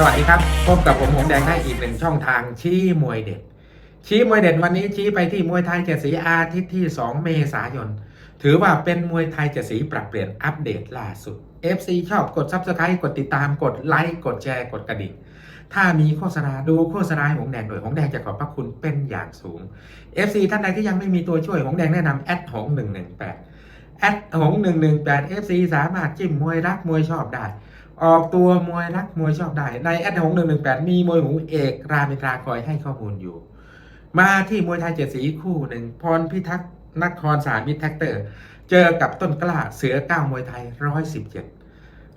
สวัสดีครับ พบกับผมหงแดงได้อีกหนึ่งช่องทางชี้มวยเด็ด ชี้มวยเด็ดวันนี้ชี้ไปที่มวยไทยเจ็ดสีอาทิตย์ที่ 2 เมษายน ถือว่าเป็นมวยไทยเจ็ดสีปรับเปลี่ยนอัปเดตล่าสุด FC ชอบกด Subscribe กดติดตามกดไลค์กดแชร์กดกระดิ่งถ้ามีโฆษณาดูโฆษณาให้หงแดงโดยหงแดงจะขอบพระคุณเป็นอย่างสูง FC ท่านใดที่ยังไม่มีตัวช่วยหงแดงแนะนำแอดหง118แอดหง118 FC สามารถจิ้มมวยรักมวยชอบได้ ออกตัวมวยรักมวยชอบได้ ในแอดหงหนึ่งหนึ่งแปดมีมวยหูเอกรามอินทราคอยให้ข้อมูลอยู่ มาที่มวยไทยเจ็ดสีคู่หนึ่งพรพิทักษ์นครสารมิตรแท็กเตอร์ เจอกับต้นกล้าเสือเก้ามวยไทยร้อยสิบเจ็ด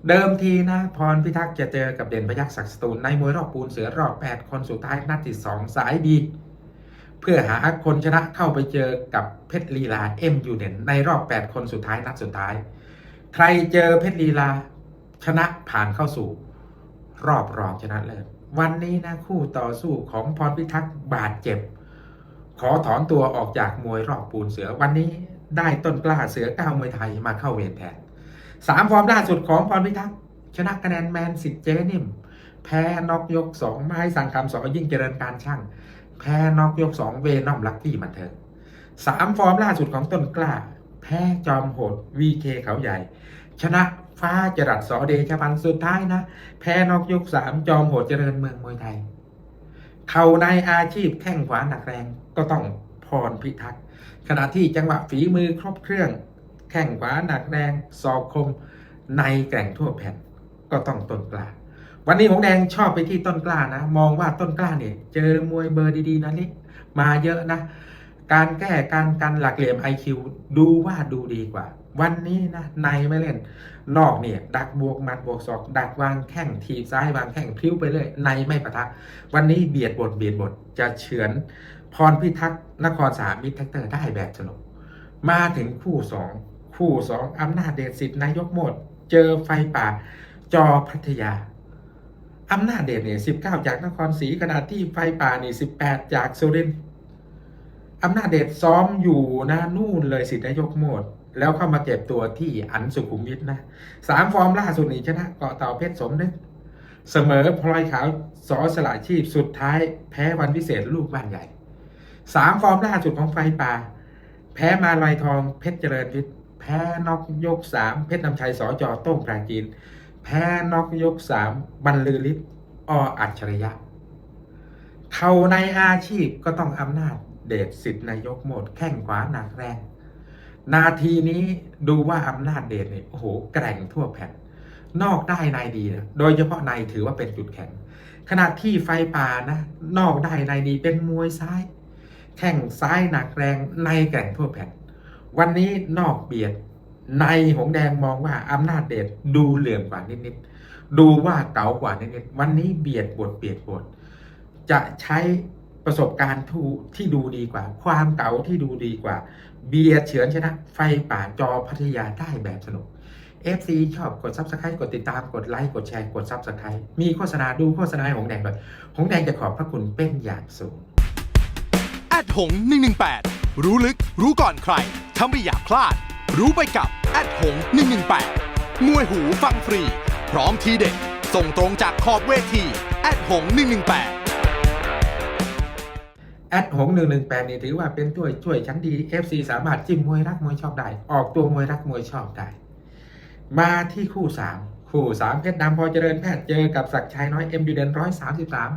เดิมทีนะพรพิทักษ์จะเจอกับเด่นพยักษ์ศักดิ์สตูลในมวยรอบปูนเสือรอบแปดคนสุดท้ายนัดที่สองสายบีเพื่อหาคนชนะเข้าไปเจอกับเพชรลีลาเอ็มยูเด่นในรอบแปดคนสุดท้ายนัดสุดท้าย ใครเจอเพชรลีลา ชนะผ่านเข้าสู่รอบรองชนะเลิศวันนี้นะคู่ต่อสู้ของพรพิทักษ์บาดเจ็บ ขอถอนตัวออกจากมวยรอบปูนเสือวันนี้ได้ต้นกล้าเสือก้าวมวยไทยมาเข้าเวรแทนสามฟอร์มล่าสุดของพรพิทักษ์ชนะคะแนนแมนสิทธิ์เจนิมแพ้นอกยกสองไม้สั่งคำสอยิ่งเจริญการช่าง แพ้นอกยกสองเวนอมลักกี้มันเถิงสามฟอร์มล่าสุดของต้นกล้า แพ้จอมโหดวีเคเขาใหญ่ ชนะ ฟ้าจรัสสอเดชพันสุดท้ายนะ แพ้นอกยกสามจอมโหดเจริญเมืองมวยไทย เข่าในอาชีพแข้งขวาหนักแรงก็ต้องพรพิทักษ์ขณะที่จังหวะฝีมือครบเครื่อง แข้งขวาหนักแรงศอกคมในแกร่งทั่วแผ่นก็ต้องต้นกล้า วันนี้หงแดงชอบไปที่ต้นกล้านะ มองว่าต้นกล้าเนี่ย เจอมวยเบอร์ดีๆนะนี่มาเยอะนะ การแก้การกันหลักเหลี่ยม IQ ดูว่าดูดีกว่า วันนี้นะในไม่เล่น นอกเนี่ย ดักบวกหมัดบวกศอก ดักวางแข้งทีบซ้ายวางแข้งพลิ้วไปเลยในไม่ปะทะ วันนี้เบียดบทเบียดบทจะเฉือนพรพิทักษ์นครสามมิตรแท็กเตอร์ได้แบบสนุกมาถึงคู่สองคู่สองอำนาจเดชสิทธิ์นายกโมด เจอไฟป่า จอพัทยาอำนาจเดชเนี่ยสิบเก้าจากนครศรีขณะที่ไฟป่านี่สิบแปดจากสุรินทร์ อำนาจเดชซ้อมอยู่นะนู่นเลยสิทธินายกโมด แล้วเข้ามาเก็บตัวที่อันสุขุมวิทนะสามฟอร์มล่าสุดนี่ชนะเกาะเต่าเพชรสมนึกเสมอพลอยขาวสอสละชีพสุดท้าย แพ้วันพิเศษลูกบ้านใหญ่สามฟอร์มล่าสุดของไฟป่า แพ้มาลายทองเพชรเจริญวิทย์แพ้นอกยกสามเพชรนำชัยสอจอโต้งปราจีน แพ้นอกยกสามบรรลือฤทธิ์ออัจฉริยะเขาในอาชีพก็ต้องอำนาจ เดชสิทธิ์นายกหมด แข้งขวาหนักแรง นาทีนี้ดูว่าอำนาจเดชเนี่ยโอ้โหแกร่งทั่วแผ่น นอกได้ในดีนะโดยเฉพาะในถือว่าเป็นจุดแข็ง ขณะที่ไฟป่านะ นอกได้ในดีเป็นมวยซ้าย แข้งซ้ายหนักแรงในแกร่งทั่วแผ่น วันนี้นอกเบียดในหงแดงมองว่าอำนาจเดชดูเหลื่อมกว่านิดๆดูว่าเก๋ากว่านิดๆวันนี้เบียดบทเบียดบทจะใช้ ประสบการณ์ที่ดูดีกว่า ความเก๋าที่ดูดีกว่า เบียดเฉือนชนะ ไฟป่าจอพัทยาได้แบบสนุก FC ชอบกด Subscribe กดติดตามกดไลค์กดแชร์กด Subscribe มีโฆษณาดูโฆษณาของแดงเลยหงแดงจะขอบพระคุณเป็นอย่างสูงแอดหง118 รู้ลึก รู้ก่อนใครถ้าไม่อยากพลาด รู้ไปกับแอดหง118มวยหูฟังฟรี พร้อมทีเด็ดส่งตรงจากขอบเวทีแอดหง118 แอดหงหนึ่งหนึ่งแปดนี่ถือว่าเป็นตัวช่วยชั้นดี FC สามารถจิ้มมวยรักมวยชอบได้ ออกตัวมวยรักมวยชอบได้ มาที่คู่สามคู่สามเพชรดำพอเจริญแพทย์เจอกับศักชัยน้อยเอ็มยูเดนร้อยสามสิบสาม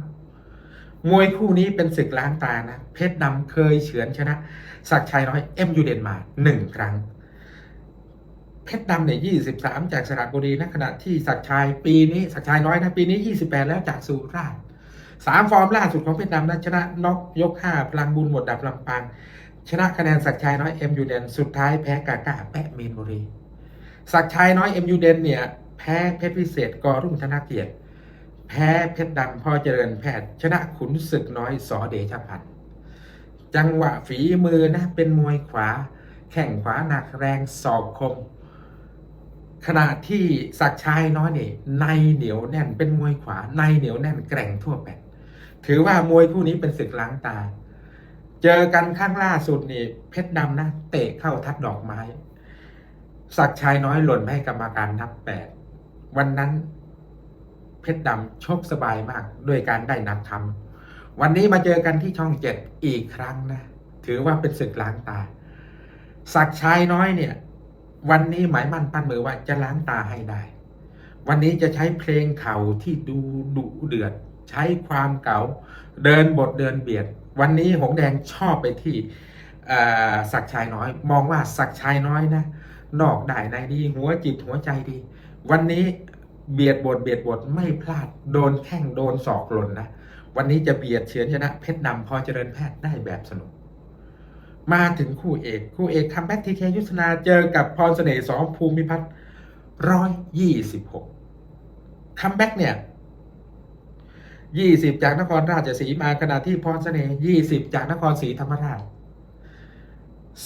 มวยคู่นี้เป็นศึกล้างตานะ เพชรดำเคยเฉือนชนะศักชัยน้อยเอ็มยูเดนมาหนึ่งครั้ง เพชรดำเนี่ยยี่สิบสามจากสระบุรีนะขณะที่ศักชัยปีนี้ศักชัยน้อยนะปีนี้ยี่สิบแปดแล้วจากสุราษฎร์ สามฟอร์มล่าสุดของเพชรดำนะชนะน็อกยกห้าพลังบุญหมดดับลำปาง ชนะคะแนนศักชัยน้อยเอ็มยูเดนสุดท้ายแพ้กาก้าแปะเมนบุรีศักชัยน้อยเอ็มยูเดนเนี่ยแพ้เพชรพิเศษกอรุ่งธนเกียรติ แพ้เพชรดำพ่อเจริญแพทย์ ชนะขุนศึกน้อยสอเดชพันธ์จังหวะฝีมือนะเป็นมวยขวา แข่งขวาหนักแรงศอกคม ขณะที่ศักชัยน้อยเนี่ยในเหนียวแน่นเป็นมวยขวาในเหนียวแน่นแกร่งทั่วแผ่น ถือว่ามวยคู่นี้เป็นศึกล้างตา เจอกันข้างล่าสุดนี่เพชรดำนะเตะเข้าทัดดอกไม้ศักชัยน้อยหล่นให้กรรมการนับแปดวันนั้นเพชรดำโชกสบายมากด้วยการได้นับทำวันนี้มาเจอกันที่ช่องเจ็ดอีกครั้งนะ ถือว่าเป็นศึกล้างตาศักชัยน้อยเนี่ย วันนี้หมายมั่นปั้นมือว่าจะล้างตาให้ได้ วันนี้จะใช้เพลงเข่าที่ดูดุเดือด ใช้ความเก่า เดินบทเดินเบียด วันนี้หงแดงชอบไปที่ศักชัยน้อย มองว่าศักชัยน้อยนะ นอกได้ในดี หัวจิตหัวใจดี วันนี้เบียดบทเบียดบทไม่พลาด โดนแข้งโดนศอกหล่นนะวันนี้จะเบียดเฉือนชนะเพชรนำพอเจริญแพทย์ได้แบบสนุก มาถึงคู่เอก คู่เอกคัมแบ็กทีเคยุทธนาเจอกับพรเสน่ห์สองภูมิพัฒน์ร้อยยี่สิบหกคัมแบ็กเนี่ย ยี่สิบจากนครราชสีมาขณะที่พรเสน่ห์ยี่สิบจากนครศรีธรรมราช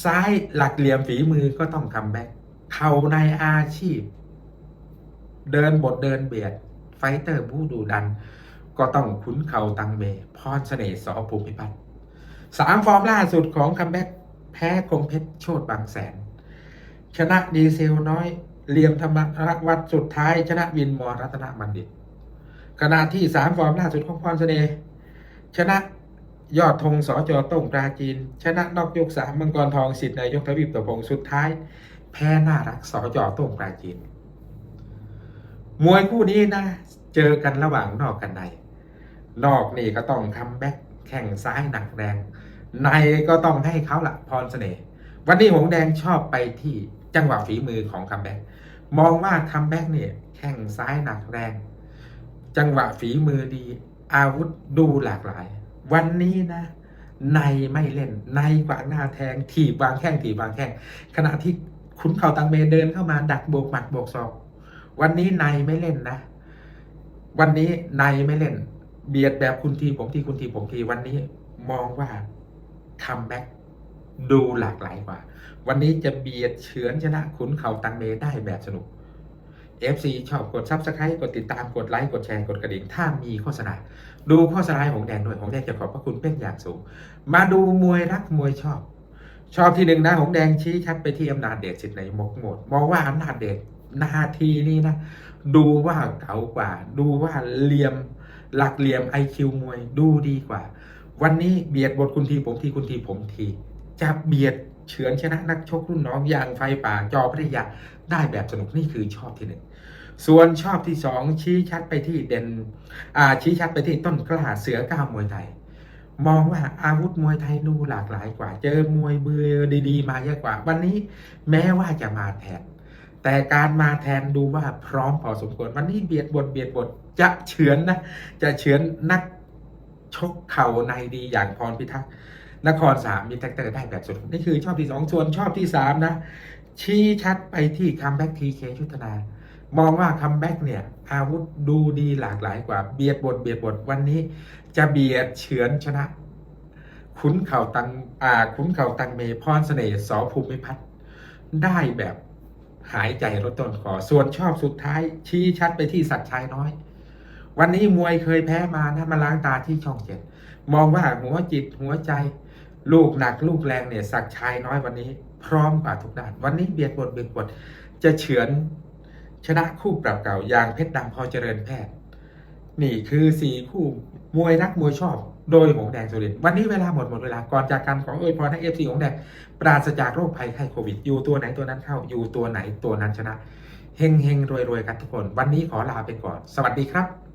ซ้ายหลักเหลี่ยมฝีมือก็ต้องคัมแบ็กเข่าในอาชีพ เดินบทเดินเบียด ไฟเตอร์ผู้ดูดัน ก็ต้องขุนเข่าตังเมพรเสน่ห์สอภูมิพัฒน์สามฟอร์มล่าสุดของคัมแบ็กแพ้คงเพชรโชดบางแสน ชนะดีเซลน้อยเหลี่ยมธรรมรักวัดสุดท้าย ชนะวินมอรัตนบัณฑิต ขณะที่สามฟอร์มล่าสุดของพรเสน่ห์ชนะยอดธงสอจอต้งปราจีน ชนะนอกยกสามมังกรทองสิทธิ์นายกทวีปตะพงสุดท้าย แพ้น่ารักสอจอต้งปราจีน มวยคู่นี้นะ เจอกันระหว่างนอกกันใน นอกนี่ก็ต้องคัมแบ็กแข่งซ้ายหนักแรง ในก็ต้องให้เขาละพรเสน่ห์วันนี้หงแดงชอบไปที่จังหวะฝีมือของคัมแบ็กมองว่าคัมแบ็กเนี่ยแข่งซ้ายหนักแรง จังหวะฝีมือดี อาวุธดูหลากหลาย วันนี้นะในไม่เล่นในวางหน้าแทงถีบวางแข้งถีบวางแข้งขณะที่ขุนเข่าตังเมเดินเข้ามาดักโบกหมัดโบกศอกวันนี้ในไม่เล่นนะ วันนี้ในไม่เล่น เบียดแบบคุณทีผมทีคุณทีผมทีวันนี้มองว่าคัมแบ็กดูหลากหลายกว่า วันนี้จะเบียดเฉือนชนะขุนเข่าตังเมได้แบบสนุก FC ชอบกด Subscribe กดติดตามกดไลค์กดแชร์กดกระดิ่งถ้ามีโฆษณาดูโฆษณาของแดงด้วยของแดงจะขอบพระคุณเป็นอย่างสูง มาดูมวยรักมวยชอบ ชอบที่หนึ่งนะของแดงชี้ชัดไปที่อำนาจเดชสิทธิ์ในมกหมดมองว่าอำนาจเดชนาทีนี้นะ ดูว่าเก๋ากว่า ดูว่าเหลี่ยมหลักเหลี่ยมไอคิวมวยดูดีกว่า วันนี้เบียดบทคุณทีผมทีคุณทีผมทีจะเบียด เฉือนชนะนักชกรุ่นน้องอย่างไฟป่าจอพัทยาได้แบบสนุกนี่คือชอบที่หนึ่งส่วนชอบที่สองชี้ชัดไปที่เด่นอ่าชี้ชัดไปที่ต้นกล้าเสือก้าวมวยไทย มองว่าอาวุธมวยไทยดูหลากหลายกว่า เจอมวยเบือดี ๆ มาเยอะกว่า วันนี้แม้ว่าจะมาแทน แต่การมาแทนดูว่าพร้อมพอสมควรวันนี้เบียดบทเบียดบทจะเฉือนนะจะเฉือนนักชกเข่าในดีอย่างพรพิทักษ์ นครสามมีแท็กเตอร์ได้แบบสุด นี่คือชอบที่สองส่วนชอบที่สามนะ ชี้ชัดไปที่คัมแบ็กทีเคชุตนามองว่าคัมแบ็กเนี่ย อาวุธดูดีหลากหลายกว่า เบียดบทเบียดบทวันนี้ จะเบียดเฉือนชนะ ขุนเข่าตังอ่าขุนเข่าตังเมพรเสน่ห์สอภูมิพัฒน์ได้แบบหายใจลดต้นคอส่วนชอบสุดท้ายชี้ชัดไปที่สัตว์ชายน้อย วันนี้มวยเคยแพ้มานะมาล้างตาที่ช่องเจ็ดมองว่าหัวจิตหัวใจ ลูกหนักลูกแรงเนี่ยสักชายน้อยวันนี้พร้อมกว่าทุกด้าน วันนี้เบียดบทเบียดบทจะเฉือนชนะคู่ปรับเก่าอย่างเพชรดำพอเจริญแพทย์ นี่คือสี่คู่มวยรักมวยชอบ โดยหงแดงสุรินวันนี้เวลาหมดหมดเวลาก่อนจากกันของเอยพรให้เอฟซีหงแดงปราศจากโรคภัยไข้โควิด อยู่ตัวไหนตัวนั้นเข้า อยู่ตัวไหนตัวนั้นชนะเฮงเฮงรวยรวยกันทุกคน วันนี้ขอลาไปก่อน สวัสดีครับ